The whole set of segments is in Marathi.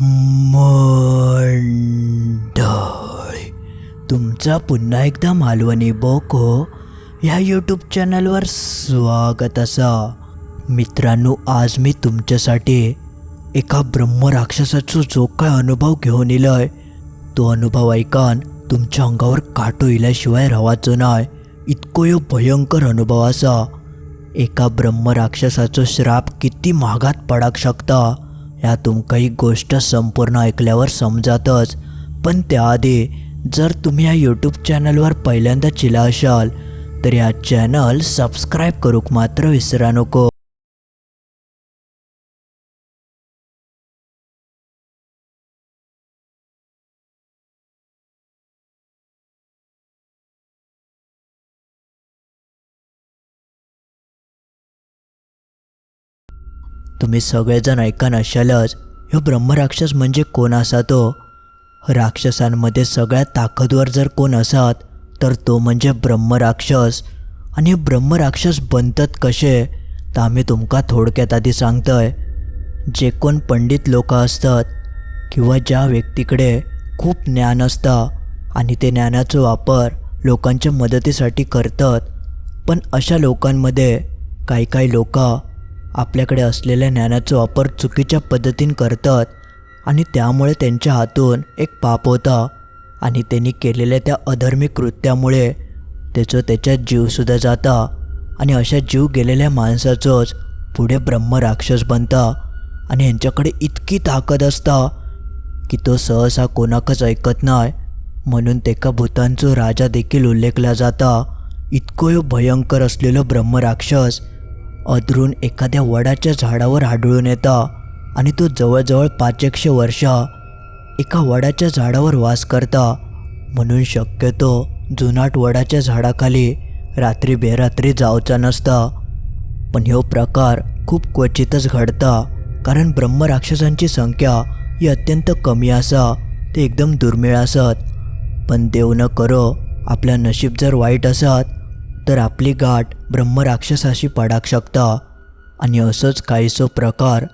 मंडळी तुमचा पुन्हा एकदा मालवणी बोको ह्या यूट्यूब चॅनलवर स्वागत असा. मित्रांनो आज मी तुमच्यासाठी एका ब्रह्मराक्षसाचा जो काय अनुभव घेऊन इलोय तो अनुभव ऐकान तुमच्या अंगावर काटो इल्याशिवाय रावाचो नाय इतको यो भयंकर अनुभव असा. एका ब्रह्मराक्षसाचो श्राप किती महागात पडाक शकता? ह्या तुमका ही गोष्ट संपूर्ण ऐकल्यावर समजातच. पण त्याआधी जर तुम्ही या यूट्यूब चॅनलवर पहिल्यांदा चिला असाल तर या चॅनल सबस्क्राईब करूक मात्र विसरा नको. तुम्ही सगळेजण ऐका नशालच ह्यो ब्रह्मराक्षस म्हणजे कोण असा तो? राक्षसांमध्ये सगळ्यात ताकदवर जर कोण असत तर तो म्हणजे ब्रह्मराक्षस. आणि हे ब्रह्मराक्षस बनतात कसे तर आम्ही तुमका थोडक्यात आधी सांगतोय. जे कोण पंडित लोक असतात किंवा ज्या व्यक्तीकडे खूप ज्ञान असतं आणि ते ज्ञानाचा वापर लोकांच्या मदतीसाठी करतात पण अशा लोकांमध्ये काही काही लोक आपल्याकडे असलेल्या ज्ञानाचा वापर चुकीच्या पद्धतीने करतात आणि त्यामुळे त्यांच्या हातून एक पाप होता. आणि त्यांनी केलेल्या त्या अधर्मिक कृत्यामुळे त्याचं त्याच्यात जीवसुद्धा जाता. आणि अशा जीव गेलेल्या माणसाचंच पुढे ब्रह्मराक्षस बनता. आणि यांच्याकडे इतकी ताकद असता की तो सहसा कोणाकच ऐकत नाही. म्हणून तेका भूतांचो राजा देखील उल्लेखला जाता. इतको भयंकर भयंकर ब्रह्म ब्रह्मराक्षस अधरून एखाद्या वडाच्या झाडावर आढळून येता आणि तो जवळजवळ पाचशे वर्ष एका वडाच्या झाडावर वास करता. म्हणून शक्यतो जुनाट वडाच्या झाडाखाली रात्री बेरात्री जावचा नसता. पण ह्यो प्रकार खूप क्वचितच घडता कारण ब्रह्मराक्षसांची संख्या ही अत्यंत कमी असा ते एकदम दुर्मिळ असत. पण देव न करो आपल्या नशीब जर वाईट असत तर आपली गाठ ब्रह्मराक्षसाशी पडाक शकता. आणि असंच काहीसो प्रकार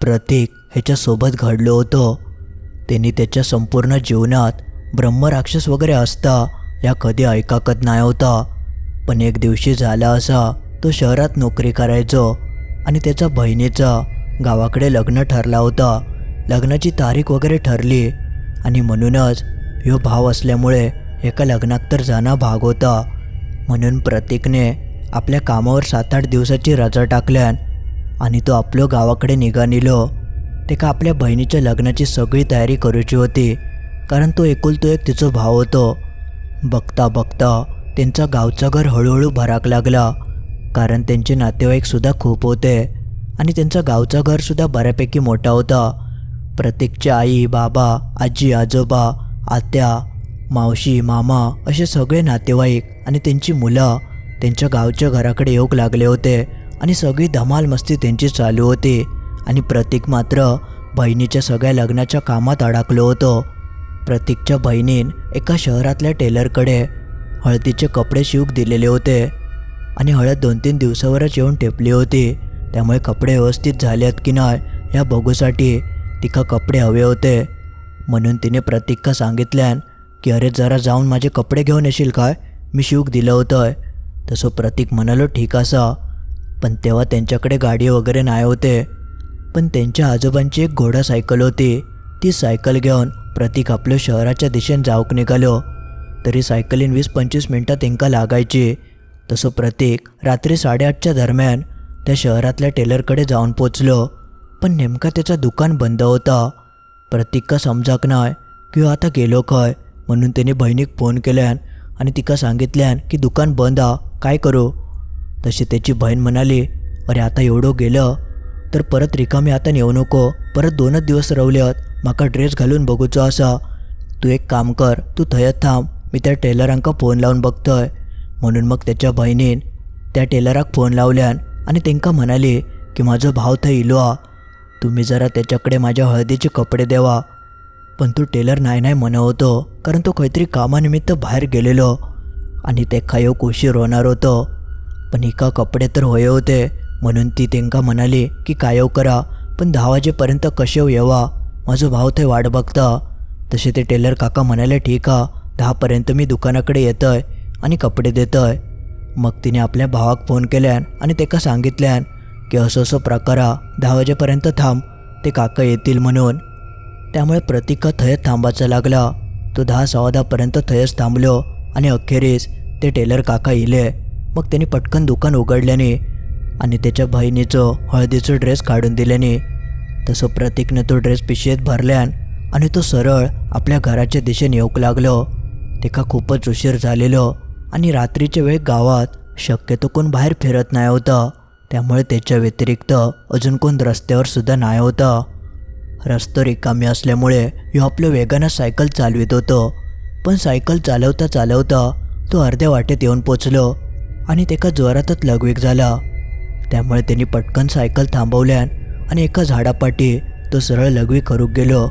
प्रतीक ह्याच्यासोबत घडलं होतं. त्यांनी त्याच्या संपूर्ण जीवनात ब्रह्मराक्षस वगैरे असता या कधी ऐकाकत नाही होता. पण एक दिवशी झाला असा तो शहरात नोकरी करायचो आणि त्याचा बहिणीचा गावाकडे लग्न ठरला होता. लग्नाची तारीख वगैरे ठरली आणि म्हणूनच ह्यो भाव असल्यामुळे एका लग्नात तर जाणं भाग होता. म्हणून प्रतीकने आपल्या कामावर सात आठ दिवसाची रजा टाकल्यान आणि तो आपलं गावाकडे निघानिलो ते का आपल्या बहिणीच्या लग्नाची सगळी तयारी करूची होती कारण तो एकुलतो एक तिचो भाव होतो. बघता बघता त्यांचा गावचं घर हळूहळू भराक लागला कारण त्यांचे नातेवाईकसुद्धा खूप होते आणि त्यांचं गावचं घरसुद्धा बऱ्यापैकी मोठा होता. प्रत्येकच्या आई बाबा आजी आजोबा आत्या मावशी मामा असे सगळे नातेवाईक आणि त्यांची मुलं त्यांच्या गावच्या घराकडे येऊक लागले होते आणि सगळी धमाल मस्ती त्यांची चालू होती आणि प्रतीक मात्र बहिणीच्या सगळ्या लग्नाच्या कामात अडकलो होतो. प्रतीकच्या बहिणीन एका शहरातल्या टेलरकडे हळदीचे कपडे शिवूक दिलेले होते आणि हळद दोन तीन दिवसावरच येऊन टेपली होती. त्यामुळे कपडे व्यवस्थित झाले आहेत की नाही या बघूसाठी तिका कपडे हवे होते. म्हणून तिने प्रतीकका सांगितल्यान की अरे जरा जाऊन माझे कपडे घेऊन येशील काय? मी शिवूक दिलं होतं. तसं प्रतीक म्हणालो ठीक असा. पण तेव्हा त्यांच्याकडे गाडी वगैरे नाही होते. पण त्यांच्या आजोबांची एक घोडा सायकल होती. ती सायकल घेऊन प्रतीक आपल्या शहराच्या दिशेने जाऊक निघालो. तरी सायकलीन वीस पंचवीस मिनटात तेंका लागायची. तसं प्रतीक रात्री साडेआठच्या दरम्यान त्या शहरातल्या टेलरकडे जाऊन पोचलो. पण नेमका त्याचा दुकान बंद होता. प्रतीक का समजाक नाही की आता गेलो काय? म्हणून त्याने बहिणीक फोन केल्यान आणि तिका सांगितल्यान की दुकान बंद आ काय करू? तशी त्याची बहीण म्हणाली अरे आता एवढं गेलं तर परत रिकामी आता येऊ नको. परत दोनच दिवस रवल्यात माका ड्रेस घालून बघूचो असा तू एक काम कर तू थंयच थांब मी त्या टेलरांका फोन लावून बघतोय. म्हणून मग त्याच्या बहिणीन त्या टेलराक फोन लावल्यान आणि तेंका म्हणाली की माझो भाव थंय इलो आ तुम्ही जरा त्याच्याकडे माझ्या हळदीचे कपडे देवा. पण तो टेलर नाही नाही म्हणवतो कारण तो काहीतरी कामानिमित्त बाहेर गेलेलो. आणि ते खायोक उशीर होणार होतो. पण एका कपडे तर होय होते म्हणून ती तेंका म्हणाली की कायव करा पण दहा वाजेपर्यंत कशेव येवा माझो भाव थंय वाट बघता. तसे ते टेलर काका म्हणाले ठीक हा दहापर्यंत मी दुकानाकडे येतोय आणि कपडे देतोय. मग तिने आपल्या भावाक फोन केल्यान आणि तेका सांगितल्यान की असं असं प्रकार दहा वाजेपर्यंत थांब ते काका येतील म्हणून. त्यामुळे प्रतीक थयच थांबायचा लागला. तो दहा सव्वा थयच थांबलो आणि अखेरीस ते टेलर काका इले. मग त्यांनी पटकन दुकान उघडल्याने आणि त्याच्या बहिणीचं हळदीचं ड्रेस काढून दिल्याने. तसं प्रतीकनं तो ड्रेस पिशेत भरल्यान आणि तो सरळ आपल्या घराच्या दिशेने येऊक लागलो. तिका खूपच उशीर झालेलो आणि रात्रीच्या वेळ गावात शक्यतो कोण बाहेर फिरत नाही होतं. त्यामुळे त्याच्या व्यतिरिक्त अजून कोण रस्त्यावर सुद्धा नाही होतं. रस्तो रिकामी असल्यामुळे ह्यो आपलं वेगानं सायकल चालवित होतो. पण सायकल चालवता चालवता तो अर्ध्या वाटेत येऊन पोचलो आणि तेका जोरातच लगवीक झाला. त्यामुळे त्यांनी पटकन सायकल थांबवल्यान आणि एका झाडापाठी तो सरळ लघवी करूक गेलो.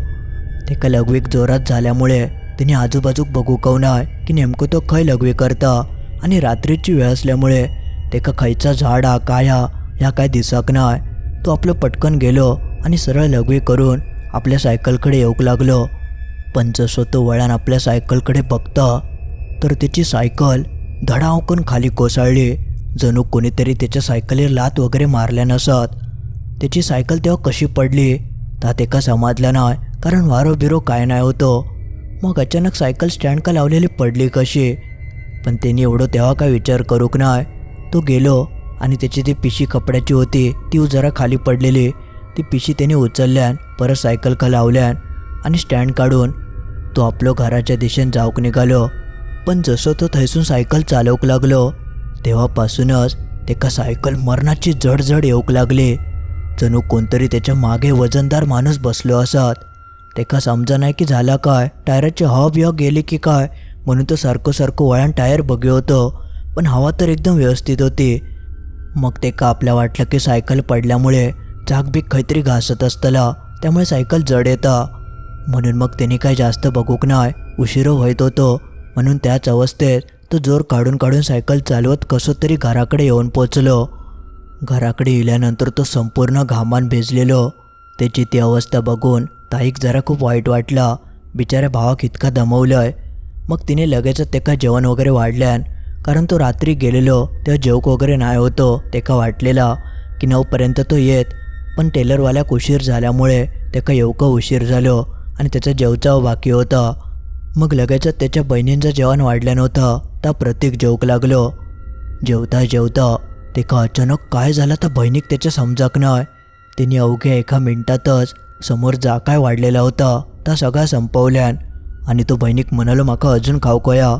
तेका लघवीक जोरात झाल्यामुळे तिने आजूबाजूक बघू कवनाय की नेमकं तो खंय लघवी करता आणि रात्रीची वेळ असल्यामुळे तेका खयचा झाड हा काय हा ह्या काय दिसक नाय. तो आपलं पटकन गेलो आणि सरळ लघवी करून आपल्या सायकलकडे येऊक लागलो. पण जसं तो वळण आपल्या सायकलकडे बघता तर त्याची सायकल धडावकून खाली कोसळली. जणू कोणीतरी त्याच्या सायकलीवर लात वगैरे मारल्या नसत. त्याची सायकल तेव्हा कशी पडली तात एका समजलं नाही कारण वारो बिरो काय नाही होतो. मग अचानक सायकल स्टँड का लावलेली पडली कशी? पण त्यांनी एवढं तेव्हा काय विचार करूक नाही. तो गेलो आणि त्याची ती पिशी कपड्याची होती ती जरा खाली पडलेली. ती पिशी त्याने उचलल्यान परत सायकल का लावल्यान आणि स्टँड काढून तो आपलं घराच्या दिशेने जाऊक निघालो. पण जसं तो थैसून सायकल चालवूक लागलो तेव्हापासूनच तेका सायकल मरणाची जड येऊक लागली. जणू कोणतरी त्याच्यामागे वजनदार माणूस बसलो असत. तेका समजा नाही की झाला काय टायराची हॉब बिवा गेली की काय म्हणून तो सारखं सारखं वळण टायर बघे होतं पण हवा तर एकदम व्यवस्थित होती. मग ते का आपल्या वाटलं की सायकल पडल्यामुळे चाकबीक काहीतरी घासत असतला. त्यामुळे सायकल जड येता. म्हणून मग त्यांनी काय जास्त बघूक नाही उशीर व्हायत होतो. म्हणून त्याच अवस्थेत तो जोर काढून काढून सायकल चालवत कसं तरी घराकडे येऊन पोचलो. घराकडे येल्यानंतर तो संपूर्ण घामान भिजलेलो. त्याची ती अवस्था बघून ताईक जरा खूप वाईट वाटला. बिचाऱ्या भावाक इतका दमवलंय. मग तिने लगेचच त्याका जेवण वगैरे वाढल्यान कारण तो रात्री गेलेलो तेव्हा जेवक वगैरे नाही होतो तेका वाटलेला की नऊपर्यंत तो येत. पण टेलरवाल्याक उशीर झाल्यामुळे त्याका येवकं उशीर झालो आणि त्याचा जेवचाव बाकी होता. मग लगेचच त्याच्या बहिणींचं जेवण वाढलं नव्हतं त्या प्रतीक जेवक लागलो. जेवता जेवता तिका अचानक काय झालं तर बहिणीक त्याच्या समजाक नाही तिने अवघ्या एका मिनिटातच समोर जा काय वाढलेला होता त्या सगळा संपवल्यान आणि तो बहिणीक म्हणालो माका अजून खावकोया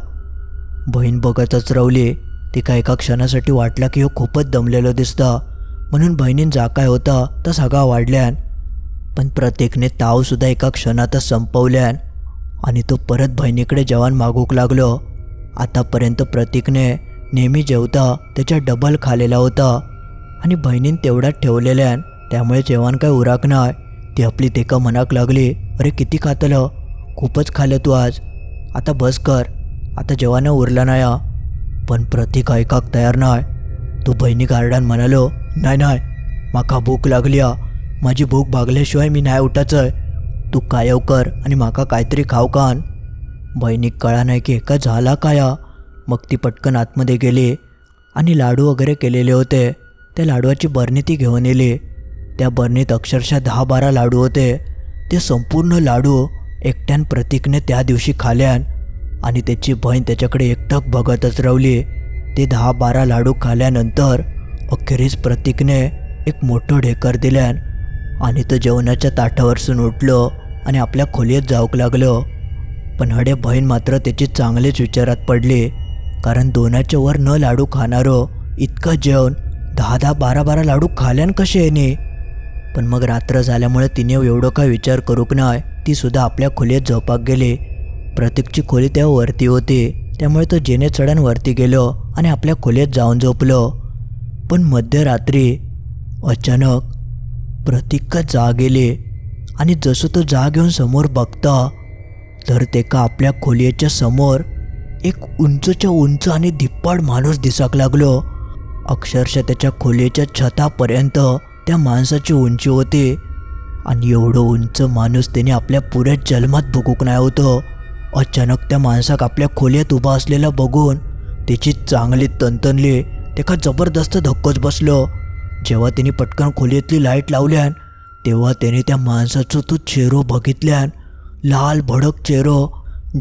बहीण बघतच रवली तिका एका क्षणासाठी वाटला की हो खूपच दमलेलो दिसता. म्हणून बहिणीन जा काय होता तर सगळा वाढल्यान. पण प्रत्येकने तावसुद्धा एका क्षणातच संपवल्यान आणि तो परत बहिणीकडे जेवण मागूक लागलो. आतापर्यंत प्रतीकने नेहमी जेवता त्याच्या डबल खालेला होता आणि बहिणीन तेवढ्यात ठेवलेल्यान त्यामुळे जेवण काय उराक नाही ती आपली तेका मनाक लागली अरे किती खातलं? खूपच खाल्लं तू आज. आता बस कर. आता जेवण उरलं नाही हा." पण प्रतीक ऐकाक तयार नाही तो बहिणी गार्डन म्हणालो नाही नाही. माका भूक लागली हा माझी भूक भागल्याशिवाय मी नाही उठाचंय तू कायव कर आणि माका काहीतरी खाऊ कान. बहिणीक कळा नाही की एका झाला काया. मग ती पटकन आतमध्ये गेली आणि लाडू वगैरे केलेले होते. त्या लाडूची बरणी ती घेऊन येली. त्या बरणीत अक्षरशः दहा बारा लाडू होते. ते संपूर्ण लाडू एकट्यान प्रतीकने त्या दिवशी खाल्यान आणि त्याची बहीण त्याच्याकडे एकटक बघतच रवली ते दहा बारा लाडू खाल्यानंतर अखेरीस प्रतीकने एक मोठं ढेकर दिल्यान आणि तो जेवणाच्या ताटावरसून उठलो आणि आपल्या खोलीत जाऊक लागलो. पण हडे बहीण मात्र त्याची चांगलीच विचारात पडली कारण दोनाच्या वर न लाडू खाणारो इतकं जेवण दहा दहा बारा बारा लाडू खाल्यान कसे येणे पण मग रात्र झाल्यामुळे तिने एवढं काय विचार करूक नाही ती सुद्धा आपल्या खोलीत झोपाक गेली. प्रतीकची खोली तेव्हा वरती होती त्यामुळे तो जेने चढण वरती गेलो आणि आपल्या खोलीत जाऊन झोपलो. पण मध्यरात्री अचानक प्रतीक जाग गेले. आणि जसं तो जाग घेऊन समोर बघता तर ते का आपल्या खोलीच्या समोर एक उंचच्या उंच आणि धिप्पाड माणूस दिसाक लागलो. अक्षरशः त्याच्या खोलीच्या छतापर्यंत त्या माणसाची उंची होती. आणि एवढं उंच माणूस त्याने आपल्या पुऱ्या जन्मात बघूक नाही होतं. अचानक त्या माणसाक आपल्या खोलीत उभा असलेला बघून त्याची चांगली तनतनली एका जबरदस्त धक्कोच बसलो. जेव्हा त्याने पटकन खोलीतली लाइट लावल्यान तेव्हा त्याने त्या माणसाचं तो चेहरो बघितल्यान लाल भडक चेहरो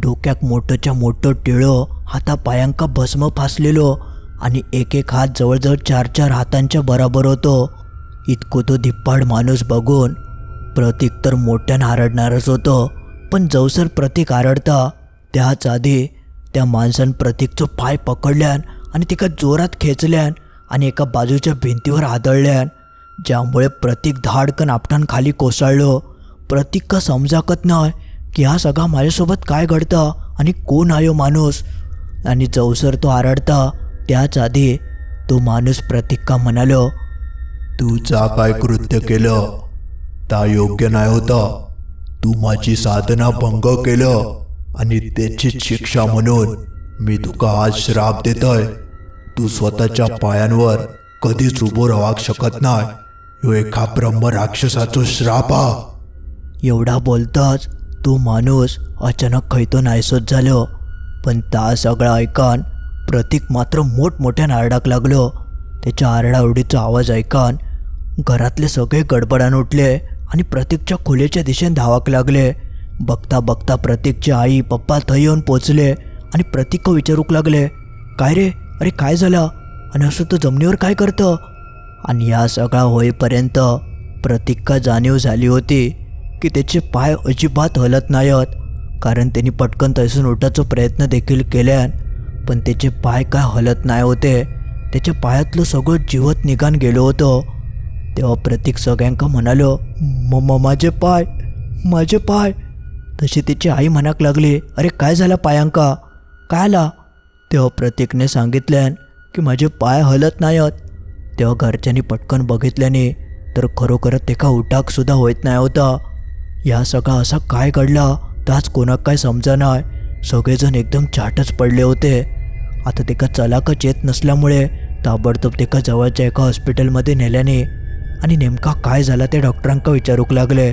डोक्यात मोठंच्या मोठं टिळो हातापायांका भस्म फासलेलो आणि एक एक हात जवळजवळ चार चार हातांच्या बराबर होतो. इतको तो धिप्पाड माणूस बघून प्रतीक तर मोठ्यानं हरडणारच होतो पण जवसर प्रतीक आरडता त्याच आधी त्या माणसानं प्रतीकचं पाय पकडल्यान आणि तिका जोरात खेचल्यान आणि एका बाजूच्या भिंतीवर आदळल्यान ज्यामुळे प्रतीक धाडकन आपटान खाली कोसळलो. प्रतीक का समजाकत नाही की हा सगळा माझ्यासोबत काय घडतं आणि कोण आयो माणूस? आणि जवसर तो आरडता त्याच आधी तो माणूस प्रतीक का म्हणालो तू जा काय कृत्य केलं. ता योग्य नाही होतं. तू माझी साधना भंग केलं आणि त्याची शिक्षा म्हणून मी तुका आज श्राप देतय. तू स्वतःच्या पायांवर कधीच उभो राहू शकत नाही. ह्यो एका ब्रह्म राक्षसाचो श्राप हा. एवढा बोलताच तो माणूस अचानक खैतो नायसोच झालो. पण ता सगळा ऐकान प्रतीक मात्र मोठमोठ्यानं आरडाक लागलो. त्याच्या आरडाओरडीचा आवाज ऐकान घरातले सगळे गडबडान उठले आणि प्रतीकच्या खोलीच्या दिशेने धावाक लागले. बघता बघता प्रतीकची आई पप्पा थंय येऊन पोचले. आणि प्रतीक विचारूक लागले? काय रे? अरे काय झालं? आणि असं तो जमिनीवर काय करतं? आणि या सगळा होईपर्यंत प्रतीकका जाणीव झाली होती की त्याचे पाय अजिबात हलत नाहीत. कारण त्यांनी पटकन तैसून उठाचा प्रयत्न देखील केल्यान पण त्याचे पाय काय हलत नाही होते? त्याच्या पायातलं सगळं जीवत निघान गेलो होतं. तेव्हा प्रतीक सगळ्यांका म्हणालो म म- माझे पाय माझे पाय. तशी तिची आई म्हणाक लागली अरे काय झालं पायांका? काय आला तेव्हा प्रतीकने सांगितल्यान की माझे पाय हलत नाहीत. तेव्हा घरच्यांनी पटकन बघितल्याने तर खरोखरच एका उठाकसुद्धा होत नाही होता. या सगळा असा काय घडला? त्याच कोणाक काय समजा नाही सगळेजण एकदम चाटच पडले होते. आता तेका चलाकच येत नसल्यामुळे ताबडतोब तेका जवळच्या एका हॉस्पिटलमध्ये नेल्याने आणि नेमका काय झाला ते डॉक्टरांका विचारूक लागले.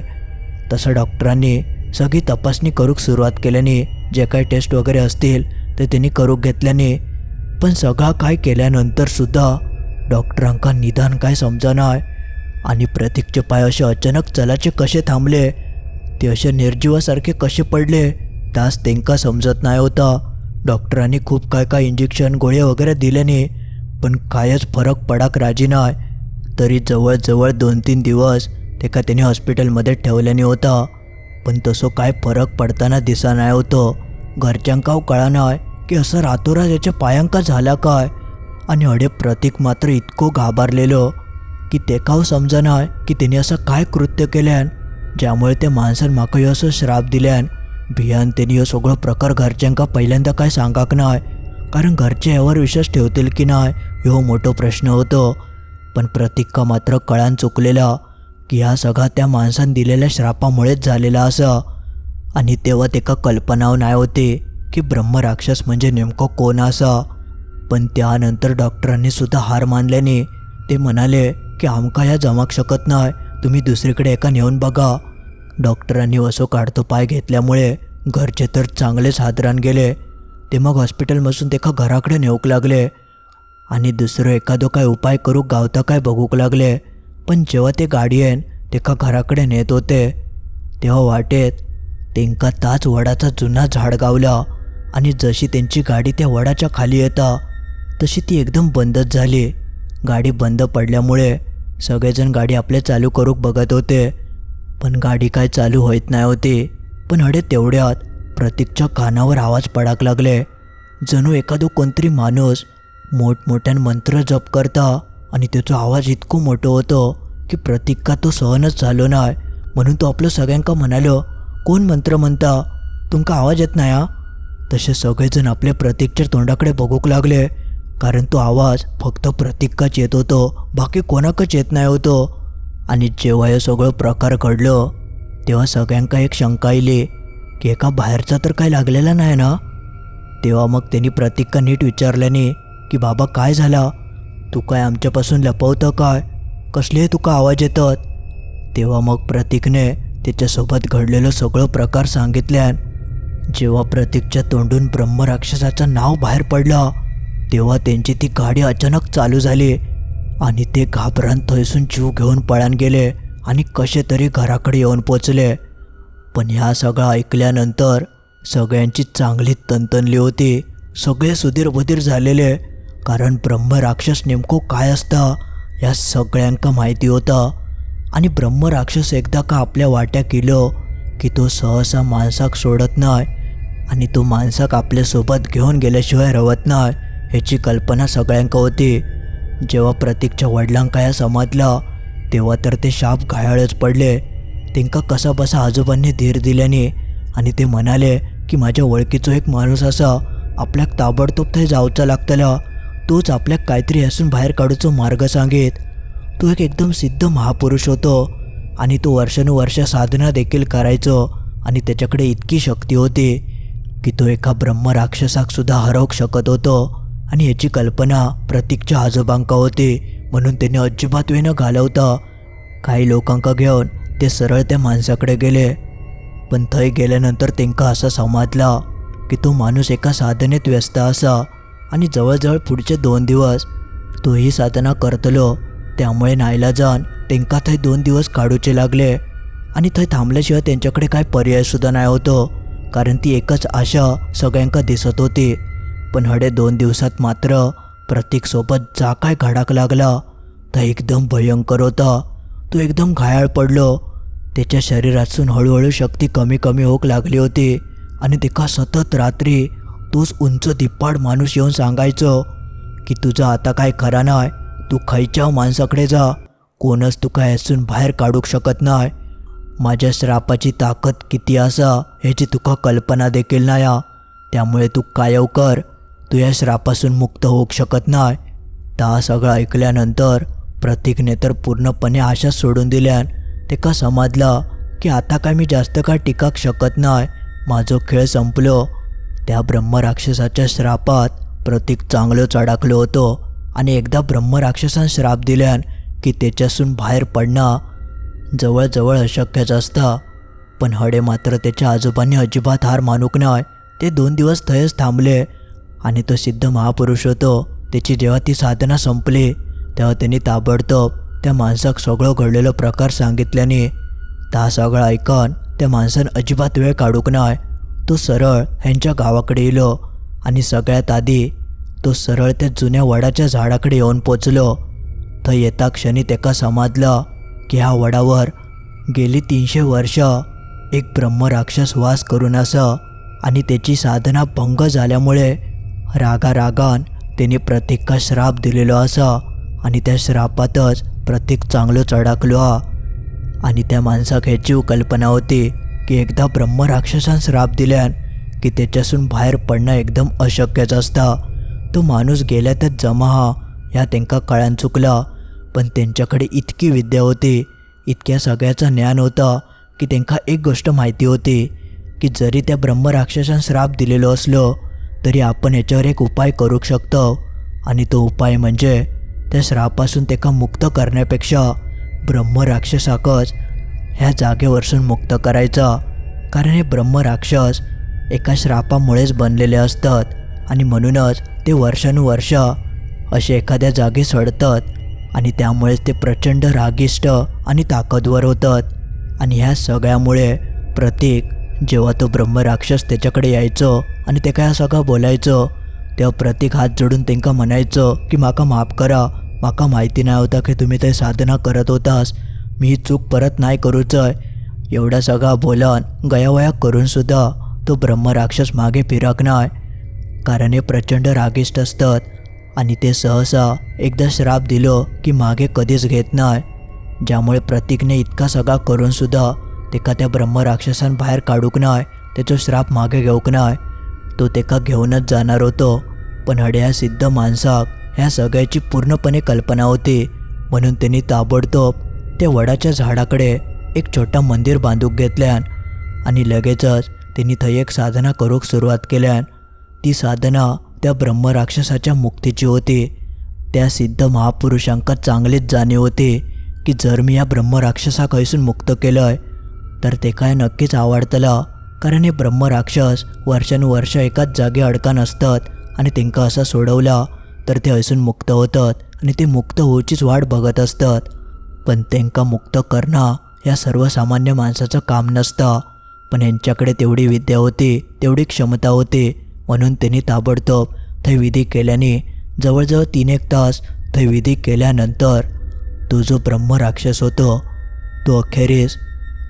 तसं डॉक्टरांनी सगळी तपासणी करूक सुरुवात केल्याने जे काही टेस्ट वगैरे असतील ते त्यांनी करूक घेतल्याने पण सगळा काय केल्यानंतर सुद्धा डॉक्टरांका निदान काय समजना आणि प्रतीकचे पाय असे अचानक चलाचे कसे थांबले ते असे निर्जीवासारखे कसे पडले त्यास त्यांका समजत नाही होता. डॉक्टरांनी खूप काय काय इंजेक्शन गोळ्या वगैरे दिल्याने पण कायच फरक पडाक राजी नाही तरी जवळजवळ दोन तीन दिवस तेका त्याने हॉस्पिटलमध्ये ठेवल्याने होता पण तसं काय फरक पडताना दिसा नाही होतं. घरच्यांका कळा नाही की असं रातोरात याच्या पायांका झाला काय? आणि अडे प्रतीक मात्र इतको घाबरलेलो की तेकाव समजना की त्याने असं काय कृत्य केल्यान ज्यामुळे ते माणसान म्हाका ह्यो असो श्राप दिल्यान भियान त्यांनी ह्यो सगळो प्रकार घरच्यांका पहिल्यांदा काय सांगाक नाय? कारण घरचे ह्यावर विश्वास ठेवतील की नाय ह्यो मोठो प्रश्न होतो. पण प्रतीकका मात्र कळान चुकलेला की ह्या सगळा त्या माणसान दिलेल्या श्रापामुळेच झालेला असा. आणि तेव्हा तेका कल्पनाव नाही होते. की ब्रह्मराक्षस म्हणजे नेमकं कोण असा? पण त्यानंतर डॉक्टरांनी सुद्धा हार मानल्याने ते म्हणाले की आमका ह्या जमाक शकत नाही तुम्ही दुसरीकडे एका नेऊन बघा. डॉक्टरांनी वसो काढतो पाय घेतल्यामुळे घरचे तर चांगलेच हादरान गेले. ते मग हॉस्पिटलमधून तेका घराकडे नेऊक लागले. आणि दुसरं एखादो काय उपाय करू गावता काय बघूक लागले. पण जेव्हा ते गाडयेन तेका घराकडे नेत होते. तेव्हा वाटेत तेंका ताच वडाचा जुना झाड गावला. आणि जशी त्यांची गाडी त्या वडाच्या खाली येता तशी ती एकदम बंदच झाली. गाडी बंद पडल्यामुळे सगळेजण गाडी आपले चालू करूक बघत होते. पण गाडी काय चालू होत नाही होती. पण हडे तेवढ्यात प्रतीकच्या कानावर आवाज पडाक लागले. जणू एखादो कोणतरी माणूस मोठमोठ्यान मंत्र जप करता आणि त्याचा आवाज इतको मोठो होतो की प्रतीक का तो सहनच झालो नाही. म्हणून तो आपलं सगळ्यांका म्हणालो कोण मंत्र म्हणता? तुमका आवाज येत नाही हा? तसे सगळेजण आपल्या प्रतीकच्या तोंडाकडे बघूक लागले कारण तो आवाज फक्त प्रतीकच येत होतो बाकी कोणाकच येत नाही होतो. आणि जेव्हा हे सगळं प्रकार घडलं तेव्हा सगळ्यांका एक शंका येली की एका बाहेरचा तर काही लागलेला नाही ना? तेव्हा मग त्यांनी प्रतीकका नीट विचारल्याने की बाबा काय झाला? तू काय आमच्यापासून लपवतं काय? कसले तुका आवाज येतात? तेव्हा मग प्रतीकने त्याच्यासोबत घडलेलं सगळं प्रकार सांगितल्यान जेव्हा प्रतीकच्या तोंडून ब्रह्मराक्षसाचं नाव बाहेर पडलं तेव्हा त्यांची ती गाडी अचानक चालू झाली आणि ते घाबरान थैसून जीव घेऊन पळान गेले आणि कसे तरी घराकडे येऊन पोचले. पण ह्या सगळं ऐकल्यानंतर सगळ्यांची चांगली तणतणली होती. सगळे सुधीरबुधीर झालेले कारण ब्रह्मराक्षस नेमकं काय असतं या सगळ्यांका माहिती होतं. आणि ब्रह्मराक्षस एकदा का आपल्या वाट्या केलं की तो सहसा माणसाक सोडत नाही आणि तो माणसाक आपल्यासोबत घेऊन गेल्याशिवाय रवत नाही ह्याची कल्पना सगळ्यांका होती. जेव्हा प्रतीकच्या वडिलांका या समजलं तेव्हा तर ते शाप घायाळच पडले. तेंका कसा बसा आजोबांनी धीर दिल्याने आणि ते म्हणाले की माझ्या ओळखीचो एक माणूस असा आपल्याक ताबडतोब थंय जावचं लागतलं. तोच आपल्याक काहीतरी असून बाहेर काढूचो मार्ग सांगेत तो एक एकदम सिद्ध महापुरुष होतो आणि तो वर्षानुवर्ष साधना देखील करायचो आणि त्याच्याकडे इतकी शक्ती होती. की तो एका ब्रह्मराक्षसाक सुद्धा हरवू शकत होतो आणि याची कल्पना प्रतीकच्या आजोबांका होती म्हणून त्याने अजिबात वेनं घालवतं. घालवता काही लोकांका घेऊन ते सरळ त्या माणसाकडे गेले. पण थंय गेल्यानंतर त्यांका असं समजला की तो माणूस एका साधनेत व्यस्त असा आणि जवळजवळ पुढचे दोन दिवस तो ही साधना करतलो. त्यामुळे नायला जाण त्यांका थंय दोन दिवस काढूचे लागले आणि थंय थांबल्याशिवाय त्यांच्याकडे काय पर्यायसुद्धा नाही होतो. कारण ती एकच आशा सगळ्यांका दिसत होती. पण हडे दोन दिवसात मात्र प्रतीकसोबत जा काय घडाक लागला. तर एकदम भयंकर होता. तो एकदम घायाळ पडलो. त्याच्या शरीरातून हळूहळू शक्ती कमी कमी होक लागली होती. आणि तिका सतत रात्री तोच उंच दिप्पाड माणूस येऊन सांगायचं की तुझं आता काय खरा नाही तू खयच्या माणसाकडे जा. कोणच तुका ह्यासून बाहेर काढूक शकत नाही माझ्या श्रापाची ताकद किती असा ह्याची तुका कल्पना देखील नाही त्यामुळे तू कायव कर तू या श्रापासून मुक्त होऊ शकत नाही ता सगळं ऐकल्यानंतर प्रतीकने तर पूर्णपणे आशा सोडून दिल्यान ते का समजलं की आता काय मी जास्त काळ टिकाक शकत नाही माझो खेळ संपलो. त्या ब्रह्मराक्षसाच्या श्रापात प्रतीक चांगलंच अडकलो होतो आणि एकदा ब्रह्मराक्षसान श्राप दिल्यान की त्याच्यासून बाहेर पडणं. जवळजवळ अशक्यच असतं. पण हडे मात्र त्याच्या आजोबांनी अजिबात हार मानूक नाही. ते दोन दिवस थंयच थांबले. आणि तो सिद्ध महापुरुष होतो. त्याची जेव्हा ती साधना संपली तेव्हा त्यांनी ताबडतोब त्या माणसाक सगळं घडलेलं प्रकार सांगितल्याने ता सगळं ऐकून त्या माणसानं अजिबात वेळ काढूक नाही तो सरळ ह्यांच्या गावाकडे येलो आणि सगळ्यात आधी तो सरळ त्या जुन्या वडाच्या झाडाकडे येऊन पोचलो. थंय येता क्षणी तेका समाजलं की ह्या वडावर गेली तीनशे वर्ष एक ब्रह्मराक्षस वास करून असं आणि त्याची साधना भंग झाल्यामुळे रागा रागान त्याने प्रतीकका श्राप दिलेलो असा आणि त्या श्रापातच प्रतीक चांगलं चढाकलो. आणि त्या माणसाक ह्याची कल्पना होती की एकदा ब्रह्मराक्षसान श्राप दिल्यान की त्याच्यासून बाहेर पडणं एकदम अशक्यच असता. तो माणूस गेल्यातच जमा हा ह्या त्यांका कळान चुकला. पण त्यांच्याकडे इतकी विद्या होती इतक्या सगळ्याचं ज्ञान होतं की त्यांका एक गोष्ट माहिती होती की जरी त्या ब्रह्मराक्षसान श्राप दिलेलो असलो तरी आपण याच्यावर एक उपाय करू शकतो. आणि तो उपाय म्हणजे त्या श्रापासून त्याका मुक्त करण्यापेक्षा ब्रह्मराक्षसाकच ह्या जागेवरसून मुक्त करायचा. कारण हे ब्रह्मराक्षस एका श्रापामुळेच बनलेले असतात आणि म्हणूनच ते वर्षानुवर्ष असे एखाद्या जागी सडतात. आणि त्यामुळेच ते प्रचंड रागिष्ट आणि ताकदवर होतात. आणि ह्या सगळ्यामुळे प्रतीक जेव्हा तो ब्रह्मराक्षस त्याच्याकडे यायचो आणि ते काय सगळं बोलायचो तेव्हा प्रतीक हात जोडून त्यांका म्हणायचो की माका माफ करा. माका माहिती नाही होता की तुम्ही ते साधना करत होतास. मी ही चूक परत नाही करूचय. एवढा सगळा बोलन गयावया करूनसुद्धा तो ब्रह्मराक्षस मागे फिरक नाही कारण हे प्रचंड रागिष्ट असतात. आणि ते सहसा एकदा श्राप दिलो की मागे कधीच घेत नाही. ज्यामुळे प्रतीकने इतका सगळा करून सुद्धा तेका त्या ब्रह्मराक्षसांबाहेर काढूक नाही त्याचं श्राप मागे घेऊक नाही. तो तेका घेऊनच जाणार होतो. पण हड्या सिद्ध माणसाक ह्या सगळ्याची पूर्णपणे कल्पना होती. म्हणून त्यांनी ताबडतोब त्या वडाच्या झाडाकडे एक छोटा मंदिर बांधूक घेतल्यान आणि लगेचच त्यांनी थंय एक साधना करूक सुरुवात केल्यान. ती साधना त्या ब्रह्मराक्षसाच्या मुक्तीची होते. त्या सिद्ध महापुरुषांका चांगलेच जाणीव होते की जर मी या ब्रह्मराक्षसा खैसून मुक्त केलंय तर ते काय नक्कीच आवडतलं. कारण हे ब्रह्मराक्षस वर्षानुवर्ष एकाच जागी अडकान असतात आणि त्यांका असं सोडवला तर ते हैसून मुक्त होतात आणि ते मुक्त होऊचीच वाट बघत असतात. पण त्यांका मुक्त करणं या सर्वसामान्य माणसाचं काम नसतं. पण यांच्याकडे तेवढी विद्या होती तेवढी क्षमता होती म्हणून त्यांनी ताबडतोब थंय विधी केल्याने जवळजवळ तीन एक तास थंय विधी केल्यानंतर तो जो ब्रह्मराक्षस होतो तो अखेरीस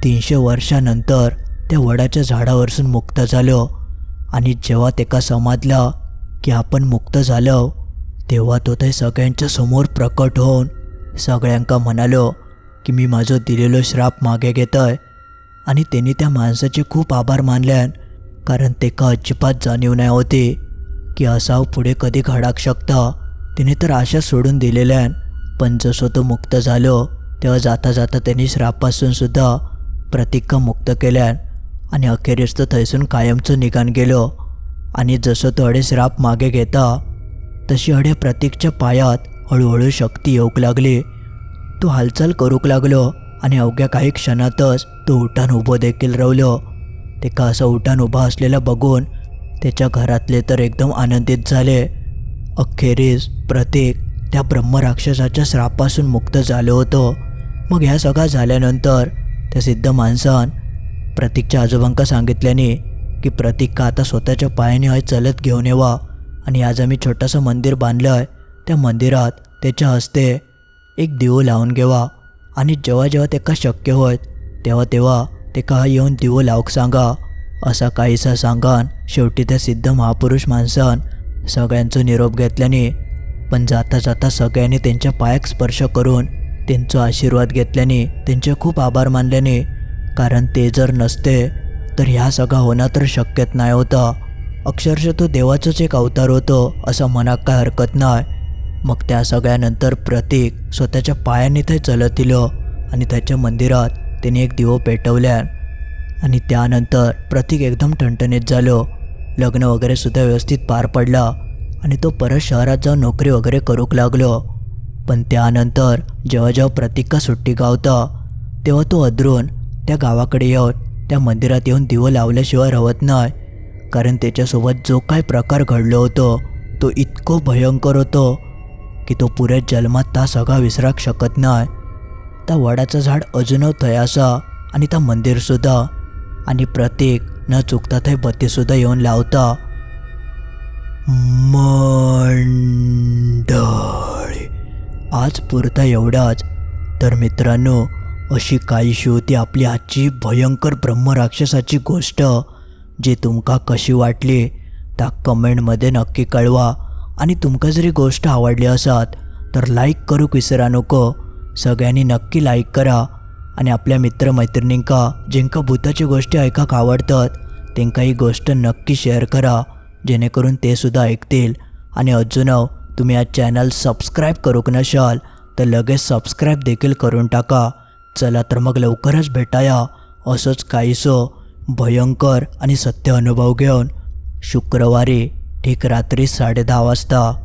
तीनशे वर्षानंतर त्या वडाच्या झाडावरसून मुक्त झालो आणि जेव्हा तेका समजलं की आपण मुक्त झालो तेव्हा तो ते सगळ्यांच्या समोर प्रकट होऊन सगळ्यांका म्हणालो की मी माझं दिलेलो श्राप मागे घेतोय. आणि त्यांनी त्या माणसाचे खूप आभार मानल्यान कारण ते का अजिबात जाणीव नाही होती की असाव पुढे कधी घडाक शकता. तिने तर आशा सोडून दिलेल्यान पण जसं तो मुक्त झालो तेव्हा जाता जाता त्यांनी श्रापासून सुद्धा प्रतिका मुक्त केल्यान आणि अखेरीस तो थंयसून कायमचं निघान गेलो. आणि जसं तो अडे श्राप मागे घेता तशी अडे प्रतीकच्या पायात हळूहळू शक्ती येऊक लागली. तो हालचाल करूक लागलो आणि अवघ्या काही क्षणातच तो उठान उभो देखील रवलो. ते असं उठान उभा असलेला बघून त्याच्या घरातले तर एकदम आनंदित झाले. अखेरीस प्रतीक त्या ब्रह्मराक्षसाच्या श्रापासून मुक्त झालो होतो. मग ह्या सगळा झाल्यानंतर त्या सिद्ध माणसान प्रतीकच्या आजोबांका सांगितल्याने की प्रतीक का आता स्वतःच्या पायाने हय चलत घेऊन येवा आणि आज आम्ही छोटंसं मंदिर बांधलं आहे त्या मंदिरात त्याच्या हस्ते एक देऊ लावून घेवा आणि जेव्हा जेव्हा तेका शक्य होत तेव्हा तेव्हा तेका येऊन दिवो लावूक सांगा. असा काहीसा सांगान शेवटी त्या सिद्ध महापुरुष माणसान सगळ्यांचो निरोप घेतल्याने पण जाता जाता सगळ्यांनी त्यांच्या पायाक स्पर्श करून त्यांचा आशीर्वाद घेतल्याने त्यांचे खूप आभार मानल्याने कारण ते जर नसते तर ह्या सगळा होणं तर शक्यच नाही होता. अक्षरशः तो देवाचंच एक अवतार होतो असं मनाक काय हरकत नाही. मग त्या सगळ्यानंतर प्रतीक स्वतःच्या पायाने ते चलत दिलं आणि त्याच्या मंदिरात त्याने एक दिवो पेटवल्या आणि त्यानंतर प्रतीक एकदम ठणठणीत झालो. लग्न वगैरे सुद्धा व्यवस्थित पार पडला आणि तो परत शहरात जाऊन नोकरी वगैरे करूक लागलो. पण त्यानंतर जेव्हा जेव्हा प्रतीकका सुट्टी गावता तेव्हा तो अद्रून त्या गावाकडे येऊन त्या मंदिरात येऊन दिवो लावल्याशिवाय राहत नाही. कारण त्याच्यासोबत जो काय प्रकार घडलो होतो तो इतको भयंकर होतो की तो पुऱ्या जन्मात ता सगळा विसराक शकत नाही. त्या वडाचं झाड अजूनच थंय आसा आणि त्या मंदिरसुद्धा आणि प्रत्येक न चुकता थंय बत्तीसुद्धा येऊन लावता. मंडळी आज पुरता एवढाच. तर मित्रांनो अशी काहीशी होती आपली आजची भयंकर ब्रह्मराक्षसाची गोष्ट. जी तुमका कशी वाटली त्या कमेंटमध्ये नक्की कळवा. आणि तुमका जरी गोष्ट आवडली असत तर लाईक करूक विसरा नको. सगळ्यांनी नक्की लाईक करा आणि आपल्या मित्रमैत्रिणींका जिंका भूताची गोष्टी ऐकाक आवडतात तेंका ही गोष्ट नक्की शेअर करा जेणेकरून ते सुद्धा ऐकतील. आणि अजून तुम्ही आज चॅनल सबस्क्राईब करूक नशाल तर लगेच सबस्क्राईब देखील करून टाका. चला तर मग लवकरच भेटाया. असंच काहीसं भयंकर आणि सत्य अनुभव घेऊन शुक्रवारी ठीक रात्री साडेदहा वाजता.